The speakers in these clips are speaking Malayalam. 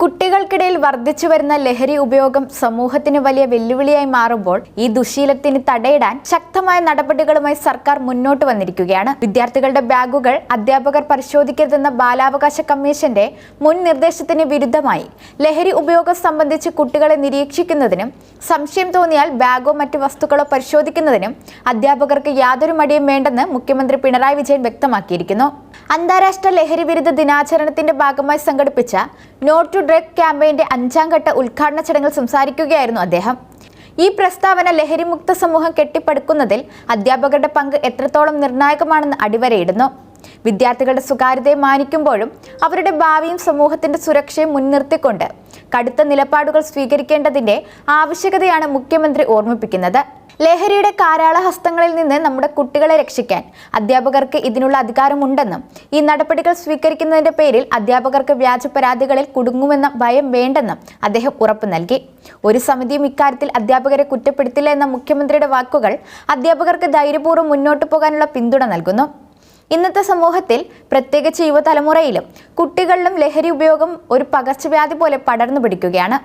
കുട്ടികൾക്കിടയിൽ വർദ്ധിച്ചു വരുന്ന ലഹരി ഉപയോഗം സമൂഹത്തിന് വലിയ വെല്ലുവിളിയായി മാറുമ്പോൾ ഈ ദുശീലത്തിന് തടയിടാൻ ശക്തമായ നടപടികളുമായി സർക്കാർ മുന്നോട്ട് വന്നിരിക്കുകയാണ്. വിദ്യാർത്ഥികളുടെ ബാഗുകൾ അധ്യാപകർ പരിശോധിക്കരുതെന്ന ബാലാവകാശ കമ്മീഷന്റെ മുൻ നിർദ്ദേശത്തിന് വിരുദ്ധമായി ലഹരി ഉപയോഗം സംബന്ധിച്ച് കുട്ടികളെ നിരീക്ഷിക്കുന്നതിനും സംശയം തോന്നിയാൽ ബാഗോ മറ്റു വസ്തുക്കളോ പരിശോധിക്കുന്നതിനും അധ്യാപകർക്ക് യാതൊരു മടിയും വേണ്ടെന്ന് മുഖ്യമന്ത്രി പിണറായി വിജയൻ വ്യക്തമാക്കിയിരിക്കുന്നു. അന്താരാഷ്ട്ര ലഹരി വിരുദ്ധ ദിനാചരണത്തിന്റെ ഭാഗമായി സംഘടിപ്പിച്ച നോ ടു ഡ്രഗ് ക്യാമ്പയിന്റെ അഞ്ചാം ഘട്ട ഉദ്ഘാടന ചടങ്ങിൽ സംസാരിക്കുകയായിരുന്നു അദ്ദേഹം. ഈ പ്രസ്താവന ലഹരിമുക്ത സമൂഹം കെട്ടിപ്പടുക്കുന്നതിൽ അധ്യാപകരുടെ പങ്ക് എത്രത്തോളം നിർണായകമാണെന്ന് അടിവരയിടുന്നു. വിദ്യാർത്ഥികളുടെ സ്വകാര്യതയെ മാനിക്കുമ്പോഴും അവരുടെ ഭാവിയും സമൂഹത്തിന്റെ സുരക്ഷയും മുൻനിർത്തിക്കൊണ്ട് കടുത്ത നിലപാടുകൾ സ്വീകരിക്കേണ്ടതിന്റെ ആവശ്യകതയാണ് മുഖ്യമന്ത്രി ഓർമ്മിപ്പിക്കുന്നത്. ലഹരിയുടെ കാരാളഹസ്തങ്ങളിൽ നിന്ന് നമ്മുടെ കുട്ടികളെ രക്ഷിക്കാൻ അധ്യാപകർക്ക് ഇതിനുള്ള അധികാരമുണ്ടെന്നും ഈ നടപടികൾ സ്വീകരിക്കുന്നതിന്റെ പേരിൽ അധ്യാപകർക്ക് വ്യാജ പരാതികളിൽ കുടുങ്ങുമെന്ന ഭയം വേണ്ടെന്നും അദ്ദേഹം ഉറപ്പു നൽകി. ഒരു സമിതിയും ഇക്കാര്യത്തിൽ അധ്യാപകരെ കുറ്റപ്പെടുത്തില്ല എന്ന മുഖ്യമന്ത്രിയുടെ വാക്കുകൾ അധ്യാപകർക്ക് ധൈര്യപൂർവം മുന്നോട്ടു പോകാനുള്ള പിന്തുണ നൽകുന്നു. ഇന്നത്തെ സമൂഹത്തിൽ പ്രത്യേകിച്ച് യുവതലമുറയിലും കുട്ടികളിലും ലഹരി ഉപയോഗം ഒരു പകർച്ചവ്യാധി പോലെ പടർന്നു പിടിക്കുകയാണ്.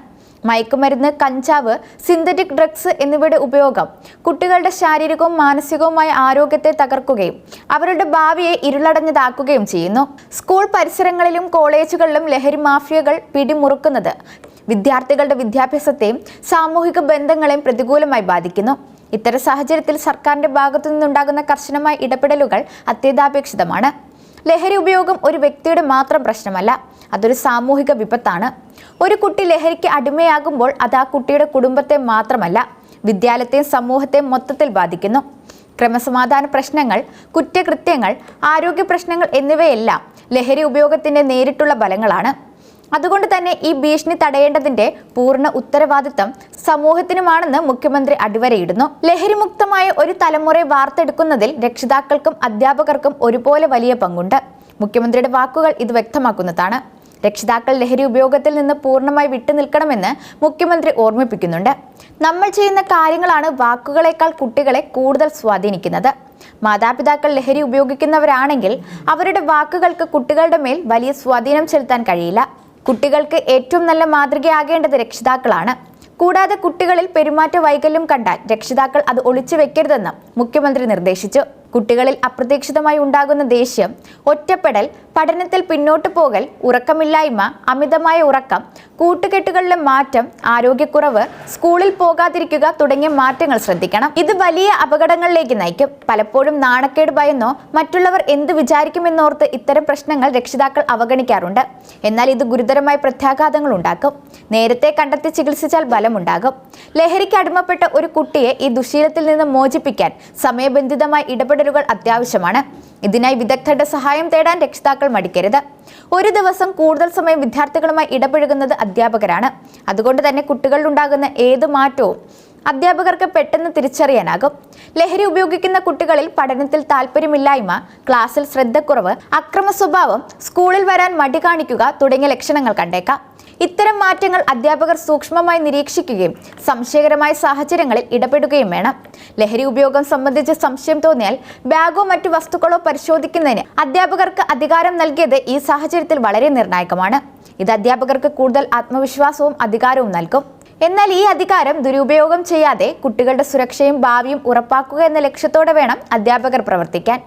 മയക്കുമരുന്ന് കഞ്ചാവ് സിന്തറ്റിക് ഡ്രഗ്സ് എന്നിവയുടെ ഉപയോഗം കുട്ടികളുടെ ശാരീരികവും മാനസികവുമായ ആരോഗ്യത്തെ തകർക്കുകയും അവരുടെ ഭാവിയെ ഇരുളടഞ്ഞതാക്കുകയും ചെയ്യുന്നു. സ്കൂൾ പരിസരങ്ങളിലും കോളേജുകളിലും ലഹരി മാഫിയകൾ പിടിമുറുക്കുന്നത് വിദ്യാർത്ഥികളുടെ വിദ്യാഭ്യാസത്തെയും സാമൂഹിക ബന്ധങ്ങളെയും പ്രതികൂലമായി ബാധിക്കുന്നു. ഇത്തരം സാഹചര്യത്തിൽ സർക്കാരിന്റെ ഭാഗത്തു നിന്നുണ്ടാകുന്ന കർശനമായ ഇടപെടലുകൾ അത്യന്താപേക്ഷിതമാണ്. ലഹരി ഉപയോഗം ഒരു വ്യക്തിയുടെ മാത്രം പ്രശ്നമല്ല അതൊരു സാമൂഹിക വിപത്താണ്. ഒരു കുട്ടി ലഹരിക്ക് അടിമയാകുമ്പോൾ അത് ആ കുട്ടിയുടെ കുടുംബത്തെ മാത്രമല്ല വിദ്യാലയത്തെയും സമൂഹത്തെയും മൊത്തത്തിൽ ബാധിക്കുന്നു. ക്രമസമാധാന പ്രശ്നങ്ങൾ കുറ്റകൃത്യങ്ങൾ ആരോഗ്യ പ്രശ്നങ്ങൾ എന്നിവയെല്ലാം ലഹരി ഉപയോഗത്തിന്റെ നേരിട്ടുള്ള ഫലങ്ങളാണ്. അതുകൊണ്ട് തന്നെ ഈ ഭീഷണി തടയേണ്ടതിന്റെ പൂർണ ഉത്തരവാദിത്തം സമൂഹത്തിനുമാണെന്ന് മുഖ്യമന്ത്രി അടിവരയിടുന്നു. ലഹരിമുക്തമായ ഒരു തലമുറയെ വാർത്തെടുക്കുന്നതിൽ രക്ഷിതാക്കൾക്കും അധ്യാപകർക്കും ഒരുപോലെ വലിയ പങ്കുണ്ട്. മുഖ്യമന്ത്രിയുടെ വാക്കുകൾ ഇത് വ്യക്തമാക്കുന്നതാണ്. രക്ഷിതാക്കൾ ലഹരി ഉപയോഗത്തിൽ നിന്ന് പൂർണമായി വിട്ടുനിൽക്കണമെന്ന് മുഖ്യമന്ത്രി ഓർമ്മിപ്പിക്കുന്നുണ്ട്. നമ്മൾ ചെയ്യുന്ന കാര്യങ്ങളാണ് വാക്കുകളേക്കാൾ കുട്ടികളെ കൂടുതൽ സ്വാധീനിക്കുന്നത്. മാതാപിതാക്കൾ ലഹരി ഉപയോഗിക്കുന്നവരാണെങ്കിൽ അവരുടെ വാക്കുകൾക്ക് കുട്ടികളുടെ മേൽ വലിയ സ്വാധീനം ചെലുത്താൻ കഴിയില്ല. കുട്ടികൾക്ക് ഏറ്റവും നല്ല മാതൃകയാകേണ്ടത് രക്ഷിതാക്കളാണ്. കൂടാതെ കുട്ടികളിൽ പെരുമാറ്റ വൈകല്യം കണ്ടാൽ രക്ഷിതാക്കൾ അത് ഒളിച്ചു വെക്കരുതെന്ന് മുഖ്യമന്ത്രി നിർദ്ദേശിച്ചു. കുട്ടികളിൽ അപ്രതീക്ഷിതമായി ഉണ്ടാകുന്ന ദേഷ്യം ഒറ്റപ്പെടൽ പഠനത്തിൽ പിന്നോട്ട് പോകൽ ഉറക്കമില്ലായ്മ അമിതമായ ഉറക്കം കൂട്ടുകെട്ടുകളിലെ മാറ്റം ആരോഗ്യക്കുറവ് സ്കൂളിൽ പോകാതിരിക്കുക തുടങ്ങിയ മാറ്റങ്ങൾ ശ്രദ്ധിക്കണം. ഇത് വലിയ അപകടങ്ങളിലേക്ക് നയിക്കും. പലപ്പോഴും നാണക്കേട് ഭയന്നോ മറ്റുള്ളവർ എന്ത് വിചാരിക്കുമെന്നോർത്ത് ഇത്തരം പ്രശ്നങ്ങൾ രക്ഷിതാക്കൾ അവഗണിക്കാറുണ്ട്. എന്നാൽ ഇത് ഗുരുതരമായ പ്രത്യാഘാതങ്ങൾ ഉണ്ടാക്കും. നേരത്തെ കണ്ടെത്തി ചികിത്സിച്ചാൽ ഫലമുണ്ടാകും. ലഹരിക്ക് അടിമപ്പെട്ട ഒരു കുട്ടിയെ ഈ ദുശീലത്തിൽ നിന്ന് മോചിപ്പിക്കാൻ സമയബന്ധിതമായ ഇടപെടലുകൾ അത്യാവശ്യമാണ്. ഇതിനായി വിദഗ്ധരുടെ സഹായം തേടാൻ രക്ഷിതാക്കൾ മടിക്കരുത്. ഒരു ദിവസം കൂടുതൽ സമയം വിദ്യാർത്ഥികളുമായി ഇടപഴകുന്നത് അധ്യാപകരാണ്. അതുകൊണ്ട് തന്നെ കുട്ടികളിലുണ്ടാകുന്ന ഏത് മാറ്റവും അധ്യാപകർക്ക് പെട്ടെന്ന് തിരിച്ചറിയാനാകും. ലഹരി ഉപയോഗിക്കുന്ന കുട്ടികളിൽ പഠനത്തിൽ താല്പര്യമില്ലായ്മ ക്ലാസ്സിൽ ശ്രദ്ധക്കുറവ് അക്രമ സ്വഭാവം സ്കൂളിൽ വരാൻ മടി കാണിക്കുക തുടങ്ങിയ ലക്ഷണങ്ങൾ കണ്ടേക്കാം. ഇത്തരം മാറ്റങ്ങൾ അധ്യാപകർ സൂക്ഷ്മമായി നിരീക്ഷിക്കുകയും സംശയകരമായ സാഹചര്യങ്ങളിൽ ഇടപെടുകയും വേണം. ലഹരി ഉപയോഗം സംബന്ധിച്ച് സംശയം തോന്നിയാൽ ബാഗോ മറ്റു വസ്തുക്കളോ പരിശോധിക്കുന്നതിന് അധ്യാപകർക്ക് അധികാരം നൽകിയത് ഈ സാഹചര്യത്തിൽ വളരെ നിർണായകമാണ്. ഇത് അധ്യാപകർക്ക് കൂടുതൽ ആത്മവിശ്വാസവും അധികാരവും നൽകും. എന്നാൽ ഈ അധികാരം ദുരുപയോഗം ചെയ്യാതെ കുട്ടികളുടെ സുരക്ഷയും ഭാവിയും ഉറപ്പാക്കുക എന്ന ലക്ഷ്യത്തോടെ വേണം അധ്യാപകർ പ്രവർത്തിക്കാൻ.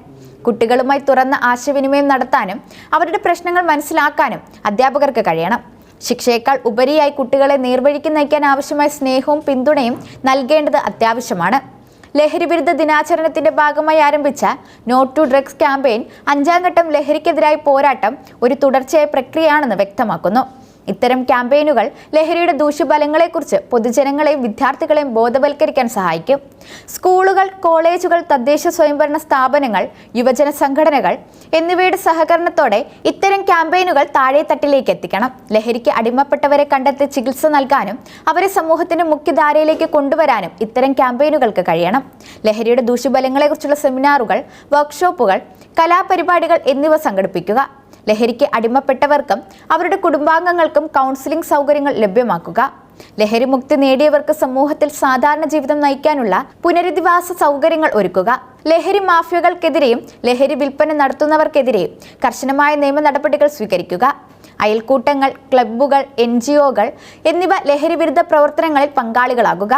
കുട്ടികളുമായി തുറന്ന ആശയവിനിമയം നടത്താനും അവരുടെ പ്രശ്നങ്ങൾ മനസ്സിലാക്കാനും അധ്യാപകർക്ക് കഴിയണം. ശിക്ഷയേക്കാൾ ഉപരിയായി കുട്ടികളെ നേർവഴിക്ക് നയിക്കാൻ ആവശ്യമായ സ്നേഹവും പിന്തുണയും നൽകേണ്ടത് അത്യാവശ്യമാണ്. ലഹരിവിരുദ്ധ ദിനാചരണത്തിന്റെ ഭാഗമായി ആരംഭിച്ച നോ ടു ഡ്രഗ്സ് ക്യാമ്പയിൻ അഞ്ചാം ഘട്ടം ലഹരിക്കെതിരായ പോരാട്ടം ഒരു തുടർച്ചയായ പ്രക്രിയയാണെന്ന് വ്യക്തമാക്കുന്നു. ഇത്തരം ക്യാമ്പയിനുകൾ ലഹരിയുടെ ദൂഷ്യഫലങ്ങളെക്കുറിച്ച് പൊതുജനങ്ങളെയും വിദ്യാർത്ഥികളെയും ബോധവൽക്കരിക്കാൻ സഹായിക്കും. സ്കൂളുകൾ കോളേജുകൾ തദ്ദേശ സ്വയംഭരണ സ്ഥാപനങ്ങൾ യുവജന സംഘടനകൾ എന്നിവയുടെ സഹകരണത്തോടെ ഇത്തരം ക്യാമ്പയിനുകൾ താഴെത്തട്ടിലേക്ക് എത്തിക്കണം. ലഹരിക്ക് അടിമപ്പെട്ടവരെ കണ്ടെത്തി ചികിത്സ നൽകാനും അവരെ സമൂഹത്തിന്റെ മുഖ്യധാരയിലേക്ക് കൊണ്ടുവരാനും ഇത്തരം ക്യാമ്പയിനുകൾക്ക് കഴിയണം. ലഹരിയുടെ ദൂഷ്യഫലങ്ങളെക്കുറിച്ചുള്ള സെമിനാറുകൾ വർക്ക്ഷോപ്പുകൾ കലാപരിപാടികൾ എന്നിവ സംഘടിപ്പിക്കുക. ലഹരിക്ക് അടിമപ്പെട്ടവർക്കും അവരുടെ കുടുംബാംഗങ്ങൾക്കും കൗൺസിലിംഗ് സൗകര്യങ്ങൾ ലഭ്യമാക്കുക. ലഹരി മുക്തി നേടിയവർക്ക് സമൂഹത്തിൽ സാധാരണ ജീവിതം നയിക്കാനുള്ള പുനരധിവാസ സൗകര്യങ്ങൾ ഒരുക്കുക. ലഹരി മാഫിയകൾക്കെതിരെയും ലഹരി വിൽപ്പന നടത്തുന്നവർക്കെതിരെയും കർശനമായ നിയമ നടപടികൾ സ്വീകരിക്കുക. അയൽക്കൂട്ടങ്ങൾ ക്ലബ്ബുകൾ എൻ എന്നിവ ലഹരി വിരുദ്ധ പ്രവർത്തനങ്ങളിൽ പങ്കാളികളാകുക.